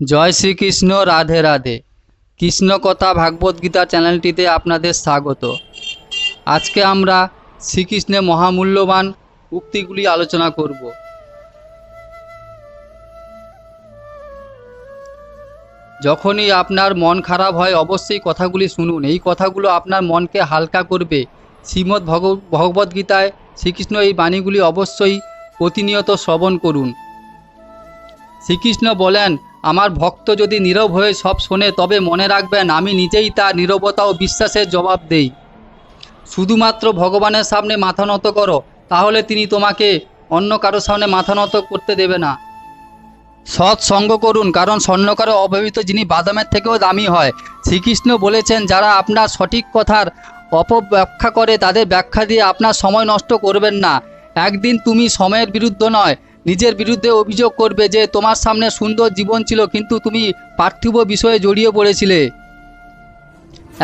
জয় শ্রীকৃষ্ণ, রাধে রাধে। কৃষ্ণ কথা ভাগবত গীতা চ্যানেলটিতে আপনাদের স্বাগত। আজকে আমরা শ্রীকৃষ্ণের মহামূল্যবান উক্তিগুলি আলোচনা করব। যখনই আপনার মন খারাপ হয়, অবশ্যই কথাগুলি শুনুন। এই কথাগুলো আপনার মনকে হালকা করবে। শ্রীমদ্ ভগ ভগবদ্গীতায় শ্রীকৃষ্ণ এই বাণীগুলি অবশ্যই প্রতিনিয়ত শ্রবণ করুন। শ্রীকৃষ্ণ বলেন আমার ভক্ত যদি নীরব হয়ে সব শোনে, তবে মনে রাখবেন আমি নিজেই তার নীরবতা ও বিশ্বাসের জবাব দেই। শুধুমাত্র ভগবানের সামনে মাথা নত করো, তাহলে তিনি তোমাকে অন্য কারোর সামনে মাথা নত করতে দেবে না। সৎ সঙ্গ করুন, কারণ স্বর্ণকারে অভাবিত যিনি বাদামের থেকেও দামি হয়। শ্রীকৃষ্ণ বলেছেন, যারা আপনার সঠিক কথার অপব্যাখ্যা করে, তাদের ব্যাখ্যা দিয়ে আপনার সময় নষ্ট করবেন না। একদিন তুমি সময়ের বিরুদ্ধে নয় নিজের বিরুদ্ধে অভিযোগ করবে যে তোমার সামনে সুন্দর জীবন ছিল, কিন্তু তুমি পার্থিব বিষয়ে জড়িয়ে পড়েছিলে।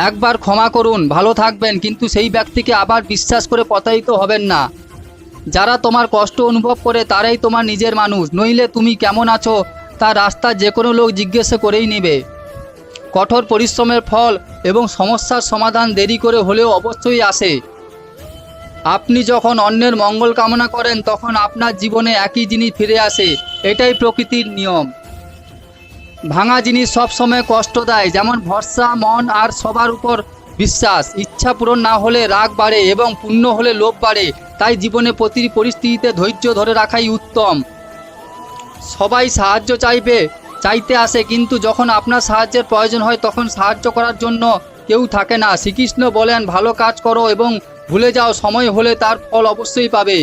একবার ক্ষমা করুন, ভালো থাকবেন, কিন্তু সেই ব্যক্তিকে আবার বিশ্বাস করে প্রতারিত হবেন না। যারা তোমার কষ্ট অনুভব করে, তারাই তোমার নিজের মানুষ। নইলে তুমি কেমন আছো, তা রাস্তা যে কোনো লোক জিজ্ঞাসা করেই নেবে। কঠোর পরিশ্রমের ফল এবং সমস্যার সমাধান দেরি করে হলেও অবশ্যই আসে। আপনি যখন অন্যের মঙ্গল কামনা করেন, তখন আপনার জীবনে একই জিনিস ফিরে আসে। এটাই প্রকৃতির নিয়ম। ভাঙা জিনিস সবসময় কষ্ট দেয়, যেমন ভরসা, মন আর সবার উপর বিশ্বাস। ইচ্ছা পূরণ না হলে রাগ বাড়ে এবং পূর্ণ হলে লোভ বাড়ে। তাই জীবনে প্রতিটি পরিস্থিতিতে ধৈর্য ধরে রাখাই উত্তম। সবাই সাহায্য চাইবে, চাইতে আসে, কিন্তু যখন আপনার সাহায্যের প্রয়োজন হয়, তখন সাহায্য করার জন্য কেউ থাকে না। শ্রীকৃষ্ণ বলেন, ভালো কাজ করো এবং ভুলে যাও, সময় হলে তার ফল অবশ্যই পাবে।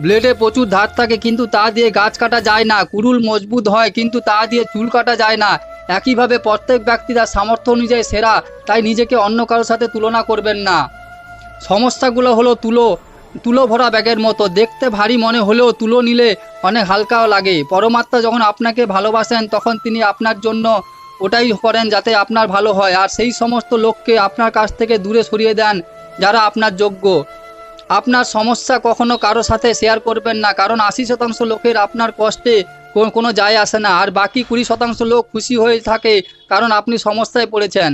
ব্লেডে প্রচুর ধার থাকে, কিন্তু তা দিয়ে গাছ কাটা যায় না। কুরুল মজবুত হয়, কিন্তু তা দিয়ে চুল কাটা যায় না। একইভাবে প্রত্যেক ব্যক্তি তার সামর্থ্য অনুযায়ী সেরা, তাই নিজেকে অন্য কারোর সাথে তুলনা করবেন না। সমস্যাগুলো হলো তুলো তুলো ভরা ব্যাগের মতো। দেখতে ভারী মনে হলেও তুলো নিলে অনেক হালকাও লাগে। পরমাত্মা যখন আপনাকে ভালোবাসেন, তখন তিনি আপনার জন্য ওটাই করেন যাতে আপনার ভালো হয়। আর সেই সমস্ত লোককে আপনার কাছ থেকে দূরে সরিয়ে দেন যারা আপনার যোগ্য। আপনার সমস্যা কখনো কারও সাথে শেয়ার করবেন না, কারণ আশি শতাংশ লোকের আপনার কষ্টে কোনো যায় আসে না। আর বাকি কুড়ি শতাংশ লোক খুশি হয়ে থাকে কারণ আপনি সমস্যায় পড়েছেন।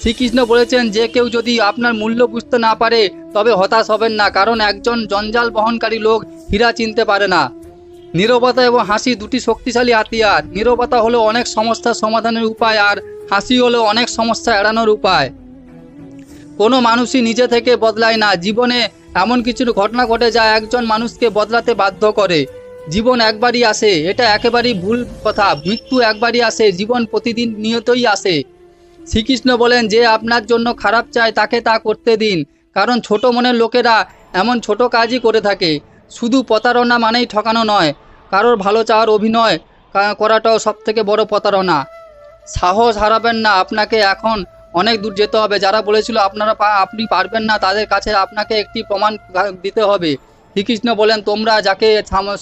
শ্রীকৃষ্ণ বলেছেন, যে কেউ যদি আপনার মূল্য বুঝতে না পারে, তবে হতাশ হবেন না, কারণ একজন জঞ্জাল বহনকারী লোক হীরা চিনতে পারে না। নীরবতা এবং হাসি দুটি শক্তিশালী হাতিয়ার নীরবতা হলো অনেক সমস্যার সমাধানের উপায় আর হাসি হলো অনেক সমস্যা এড়ানোর উপায়। কোনো মানুষই নিজে থেকে বদলায় না। জীবনে এমন কিছু ঘটনা ঘটে যা একজন মানুষকে বদলাতে বাধ্য করে। জীবন একবারই আসে, এটা একেবারেই ভুল কথা। মৃত্যু একবারই আসে, জীবন প্রতিদিন নিয়তই আসে। শ্রীকৃষ্ণ বলেন, যে আপনার জন্য খারাপ চায়, তাকে তা করতে দিন। কারণ ছোট মনের লোকেরা এমন ছোট কাজই করে থাকে। শুধু প্রতারণা মানেই ঠকানো নয় কারোর ভালো চাওয়ার অভিনয় করাটাও সব থেকে বড় প্রতারণা। সাহস হারাবেন না, আপনাকে এখন অনেক দূর যেতে হবে। যারা বলেছিল আপনারা আপনি পারবেন না, তাদের কাছে আপনাকে একটি প্রমাণ দিতে হবে। শ্রীকৃষ্ণ বলেন, তোমরা যাকে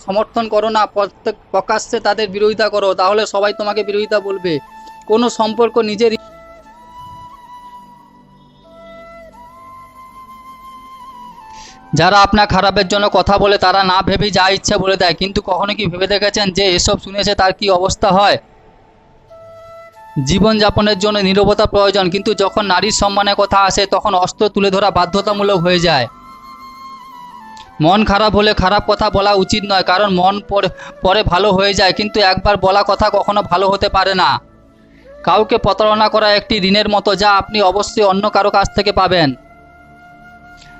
সমর্থন করো না, প্রত্যেক প্রকাশ্যে তাদের বিরোধিতা করো, তাহলে সবাই তোমাকে বিরোধিতা বলবে। কোনো সম্পর্ক নিজের যারা আপনার খারাপের জন্য কথা বলে, তারা না ভেবেই যা ইচ্ছা বলে দেয়। কিন্তু কখনো কি ভেবে দেখেছেন যে এসব শুনেছে তার কি অবস্থা হয়? জীবনযাপনের জন্য নীরবতা প্রয়োজন, কিন্তু যখন নারীর সম্মানের কথা আসে, তখন অস্ত্র তুলে ধরা বাধ্যতামূলক হয়ে যায়। মন খারাপ হলে খারাপ কথা বলা উচিত নয়, কারণ মন পরে পরে ভালো হয়ে যায়, কিন্তু একবার বলা কথা কখনো ভালো হতে পারে না। কাউকে প্রতারণা করা একটি ঋণের মতো, যা আপনি অবশ্যই অন্য কারও কাছ থেকে পাবেন।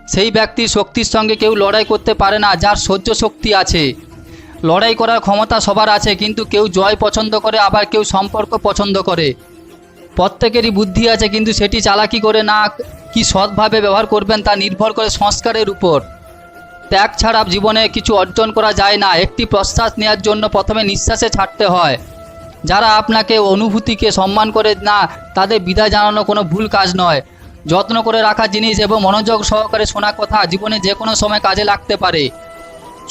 সেই ব্যক্তির শক্তির সঙ্গে কেউ লড়াই করতে পারে না, যার সহ্য শক্তি আছে। লড়াই করার ক্ষমতা সবার আছে, কিন্তু কেউ জয় পছন্দ করে, আবার কেউ সম্পর্ক পছন্দ করে। প্রত্যেকেরই বুদ্ধি আছে, কিন্তু সেটি চালাকি করে না কি সৎভাবে ব্যবহার করবেন তা নির্ভর করে সংস্কারের উপর। ত্যাগ ছাড়া জীবনে কিছু অর্জন করা যায় না, একটি প্রশ্বাস নেওয়ার জন্য প্রথমে নিঃশ্বাসে ছাড়তে হয়। যারা আপনাকে, অনুভূতিকে সম্মান করে না, তাদের বিদায় জানানো কোনো ভুল কাজ নয়। যত্ন করে রাখা জিনিস এবং মনোযোগ সহকারে শোনা কথা জীবনে যে কোনো সময় কাজে লাগতে পারে।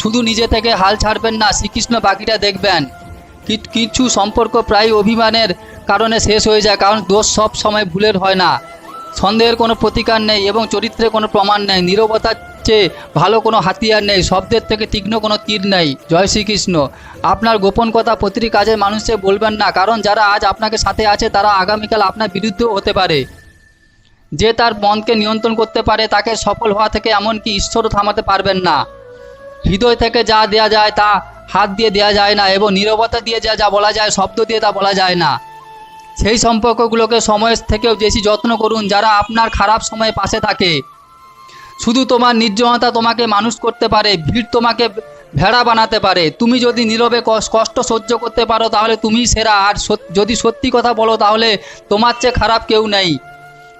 শুধু নিজে থেকে হাল ছাড়বেন না, শ্রীকৃষ্ণ বাকিটা দেখবেন। কিছু সম্পর্ক প্রায় অভিমানের কারণে শেষ হয়ে যায়, কারণ দোষ সব সময় ভুলের হয় না। সন্দেহের কোনো প্রতিকার নেই এবং চরিত্রে কোনো প্রমাণ নেই। নীরবতা চেয়ে ভালো কোনো হাতিয়ার নেই। শব্দের থেকে তীক্ষ্ণ কোনো তীর নেই। জয় শ্রীকৃষ্ণ। আপনার গোপন কথা প্রতিটি কাজে মানুষে বলবেন না, কারণ যারা আজ আপনাকে সাথে আছে, তারা আগামীকাল আপনার বিরুদ্ধেও হতে পারে। যে তার মনকে নিয়ন্ত্রণ করতে পারে, তাকে সফল হওয়া থেকে এমনকি ঈশ্বরও থামাতে পারবেন না। হৃদয় থেকে যা দেয়া যায় তা হাত দিয়ে দেয়া যায় না এবং নীরবতা দিয়ে যা যা বলা যায়, শব্দ দিয়ে তা বলা যায় না। সেই সম্পর্কগুলোকে সময়ের থেকেও বেশি যত্ন করুন, যারা আপনার খারাপ সময়ে পাশে থাকে। শুধু তোমার নির্জনতা তোমাকে মানুষ করতে পারে, ভিড় তোমাকে ভেড়া বানাতে পারে। তুমি যদি নীরবে কষ্ট সহ্য করতে পারো, তাহলে তুমি সেরা। আর যদি সত্যি কথা বলো, তাহলে তোমার চেয়ে খারাপ কেউ নেই।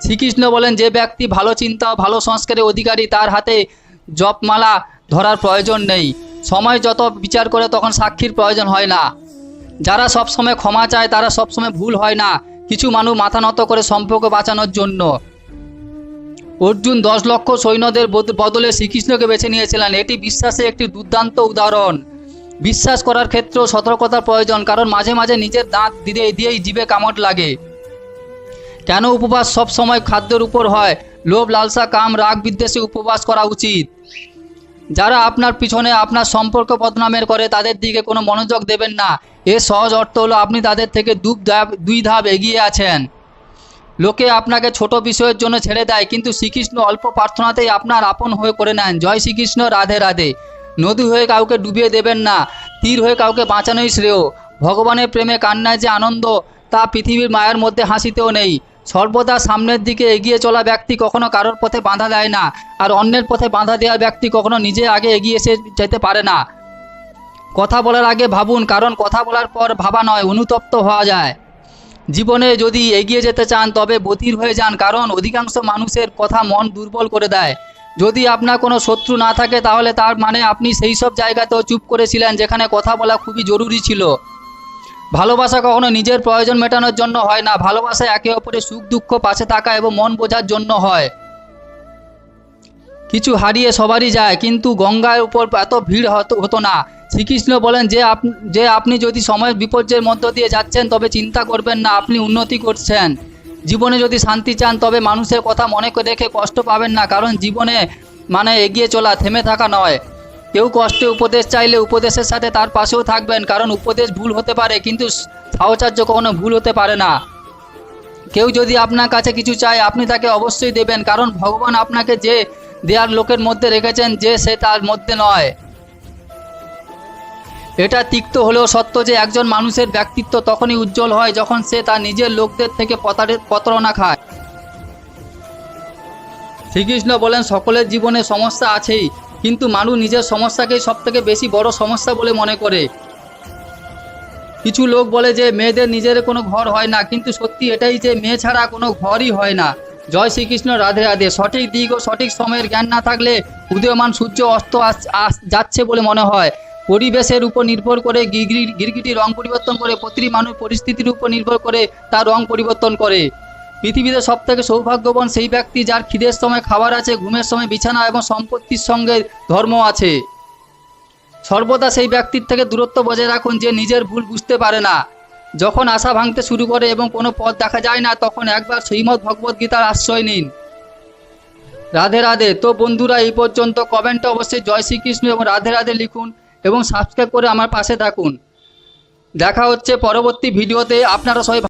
শ্রীকৃষ্ণ বলেন, যে ব্যক্তি ভালো চিন্তা ও ভালো সংস্কারের অধিকারী, তার হাতে জপমালা ধরার প্রয়োজন নেই। সময় যত বিচার করে, তখন সাক্ষীর প্রয়োজন হয় না। যারা সবসময় ক্ষমা চায়, তারা সবসময় ভুল হয় না। কিছু মানুষ মাথা নত করে সম্পর্ক বাঁচানোর জন্য। অর্জুন দশ লক্ষ সৈন্যদের বদ- বদলে শ্রীকৃষ্ণকে বেছে নিয়েছিলেন। এটি বিশ্বাসের একটি দুর্দান্ত উদাহরণ। বিশ্বাস করার ক্ষেত্রেও সতর্কতার প্রয়োজন, কারণ মাঝে মাঝে নিজের দাঁত দিয়ে দিয়েই জীবে কামড় লাগে। কেন উপবাস সব সময় খাদ্যের উপর হয়? লোভ, লালসা, কাম, রাগ, বিদ্বেষে উপবাস করা উচিত। যারা আপনার পিছনে আপনার সম্পর্ক বদনামের করে, তাদের দিকে কোনো মনোযোগ দেবেন না। এর সহজ অর্থ হলো আপনি তাদের থেকে দু ধাপ, দুই ধাপ এগিয়ে আছেন। লোকে আপনাকে ছোট বিষয়ের জন্য ছেড়ে দেয়, কিন্তু শ্রীকৃষ্ণ অল্প প্রার্থনাতেই আপনার আপন হয়ে করে নেন। জয় শ্রীকৃষ্ণ, রাধে রাধে। নদী হয়ে কাউকে ডুবিয়ে দেবেন না। তীর হয়ে কাউকে বাঁচানোই শ্রেয়। ভগবানের প্রেমে কান্নায় যে আনন্দ, তা পৃথিবীর মায়ের মধ্যে হাসিতেও নেই। সর্বদা সামনের দিকে এগিয়ে চলা ব্যক্তি কখনো কারোর পথে বাধা দেয় না, আর অন্যের পথে বাধা দেওয়া ব্যক্তি কখনো নিজে আগে এগিয়ে এসে যেতে পারে না। কথা বলার আগে ভাবুন, কারণ কথা বলার পর ভাবা নয়, অনুতপ্ত হওয়া যায়। জীবনে যদি এগিয়ে যেতে চান, তবে বতির হয়ে যান, কারণ অধিকাংশ মানুষের কথা মন দুর্বল করে দেয়। যদি আপনার কোনো শত্রু না থাকে, তাহলে তার মানে আপনি সেই সব জায়গাতেও চুপ করেছিলেন, যেখানে কথা বলা খুবই জরুরি ছিল। ভালোবাসা কখনো নিজের প্রয়োজন মেটানোর জন্য হয় না। ভালোবাসা একে অপরের সুখ, দুঃখ, পাশে থাকা এবং মন বোঝার জন্য হয়। কিছু হারিয়ে সবারই যায়, কিন্তু গঙ্গার উপর এত ভিড় হতো না। শ্রীকৃষ্ণ বলেন, যে আপ, যে আপনি যদি সময়ের বিপর্যয়ের মধ্য দিয়ে যাচ্ছেন, তবে চিন্তা করবেন না, আপনি উন্নতি করছেন। জীবনে যদি শান্তি চান, তবে মানুষের কথা মনে করে রেখে কষ্ট পাবেন না, কারণ জীবনে মানে এগিয়ে চলা, থেমে থাকা নয়। কেউ কষ্টে উপদেশ চাইলে উপদেশের সাথে তার পাশেও থাকবেন, কারণ উপদেশ ভুল হতে পারে, কিন্তু সাহচর্য কখনো ভুল হতে পারে না। কেউ যদি আপনার কাছে কিছু চায়, আপনি তাকে অবশ্যই দেবেন, কারণ ভগবান আপনাকে যে দেয়ার লোকের মধ্যে রেখেছেন, যে সে তার মধ্যে নয়। এটা তিক্ত হলেও সত্য যে একজন মানুষের ব্যক্তিত্ব তখনই উজ্জ্বল হয় যখন সে তার নিজের লোকদের থেকে প্রতারণা খায়। শ্রীকৃষ্ণ বলেন, সকলের জীবনে সমস্যা আছেই। কিন্তু মানুষ নিজের সমস্যাকেই সবথেকে বেশি বড় সমস্যা বলে মনে করে। কিছু লোক বলে যে, মেয়েদের নিজের কোনো ঘর হয় না। কিন্তু সত্যি এটাই যে, মেয়ে ছাড়া কোনো ঘরই হয় না। জয় শ্রীকৃষ্ণ, রাধে রাধে। সঠিক দিক ও সঠিক সময়ের জ্ঞান না থাকলে উদীয়মান সূর্য অস্ত যাচ্ছে বলে মনে হয়। পরিবেশের উপর নির্ভর করে গিরগিটি রং পরিবর্তন করে, প্রতিটি মানুষ পরিস্থিতির উপর নির্ভর করে তার রং পরিবর্তন করে। পৃথিবীতে সব থেকে সৌভাগ্যবান সেই ব্যক্তি যার খিদের সময় খাবার আছে, ঘুমের সময় বিছানা এবং সম্পত্তির সঙ্গে ধর্ম আছে। সর্বদা সেই ব্যক্তির থেকে দূরত্ব বজায় রাখুন যে নিজের ভুল বুঝতে পারে না। যখন আশা ভাঙতে শুরু করে এবং কোনো পথ দেখা যায় না, তখন একবার শ্রীমদ্ ভগবদ্ গীতার আশ্রয় নিন। রাধে রাধে। তো বন্ধুরা, এই পর্যন্ত কমেন্টে অবশ্যই জয় শ্রীকৃষ্ণ এবং রাধে রাধে লিখুন এবং সাবস্ক্রাইব করে আমার পাশে থাকুন। দেখা হচ্ছে পরবর্তী ভিডিওতে। আপনারা সবাই